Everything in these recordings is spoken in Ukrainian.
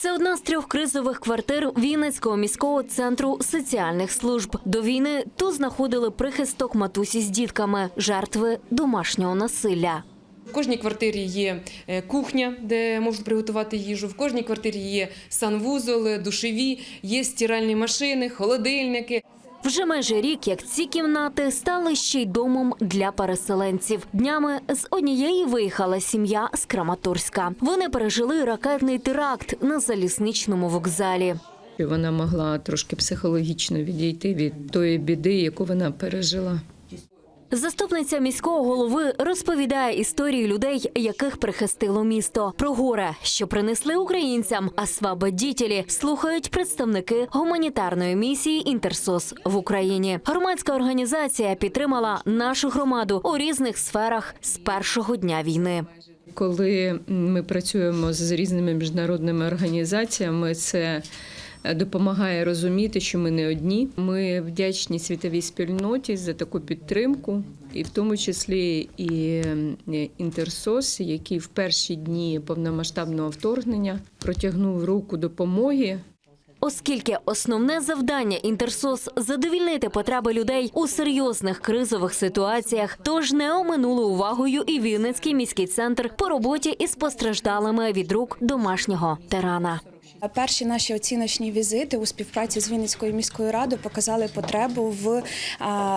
Це одна з трьох кризових квартир Вінницького міського центру соціальних служб. До війни тут знаходили прихисток матусі з дітками, жертви домашнього насилля. В кожній квартирі є е, кухня, де можуть приготувати їжу. В кожній квартирі є санвузол, душеві, є стиральні машини, холодильники. Вже майже рік, як ці кімнати стали ще й домом для переселенців. Днями з однієї виїхала сім'я з Краматорська. Вони пережили ракетний теракт на залізничному вокзалі. Вона могла трошки психологічно відійти від тої біди, яку вона пережила. Заступниця міського голови розповідає історії людей, яких прихистило місто. Про горе, що принесли українцям, а свабодітелі слухають представники гуманітарної місії Інтерсос в Україні. Громадська організація підтримала нашу громаду у різних сферах з першого дня війни. Коли ми працюємо з різними міжнародними організаціями, це допомагає розуміти, що ми не одні. Ми вдячні світовій спільноті за таку підтримку, і в тому числі і е, Інтерсос, який в перші дні повномасштабного вторгнення протягнув руку допомоги Оскільки основне завдання Інтерсос задовільнити потреби людей у серйозних кризових ситуаціях, тож не оминули увагою і Вінницький міський центр по роботі із постраждалими від рук домашнього тирана. Перші наші оціночні візити у співпраці з Вінницькою міською радою показали потребу в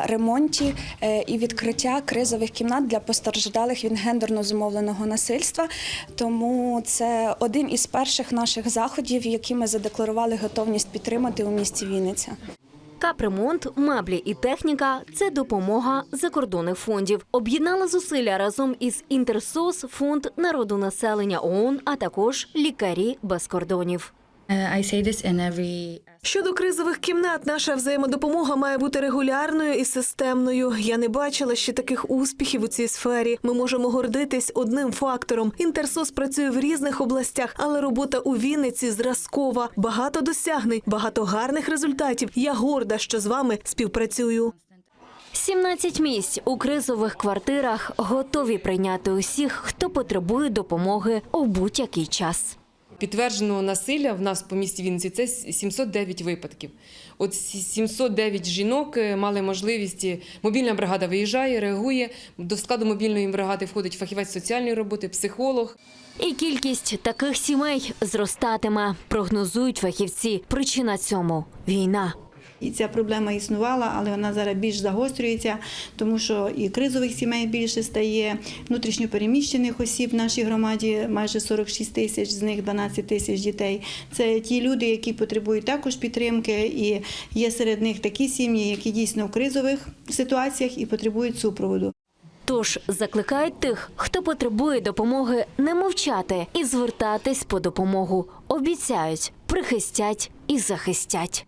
ремонті е, і відкриття кризових кімнат для постраждалих від гендерно зумовленого насильства. Тому це один із перших наших заходів, які ми задекларували готовність підтримати у місті Вінниця. Капремонт, меблі і техніка це допомога закордонних фондів. Об'єднали зусилля разом із Інтерсос, фонд народу населення ООН, а також лікарі без кордонів. Uh, every Щодо кризових кімнат, наша взаємодопомога має бути регулярною і системною. Я не бачила ще таких успіхів у цій сфері. Ми можемо гордитись одним фактором. Інтерсос працює в різних областях, але робота у Вінниці зразкова. Багато досягнень, багато гарних результатів. Я горда, що з вами співпрацюю. 17 місць у кризових квартирах готові прийняти усіх, хто потребує допомоги у будь-який час. Підтвердженого насилля в нас по місті Вінниці це 709 випадків. От ці 709 жінок е, мали можливість. е, Мобільна бригада виїжджає, реагує. До складу мобільної бригади входить фахівець соціальної роботи, психолог. І кількість таких сімей зростатиме, прогнозують фахівці. Причина цьому війна. І ця проблема існувала, але вона зараз більш загострюється, тому що і кризових сімей більше стає, внутрішньопереміщених осіб в нашій громаді майже 46 тисяч, з них 12 тисяч дітей. Це ті люди, які потребують також підтримки, і є серед них такі сім'ї, які дійсно в кризових ситуаціях і потребують супроводу. Тож закликають тих, хто потребує допомоги, не мовчати і звертатись по допомогу. Обіцяють, прихистять і захистять.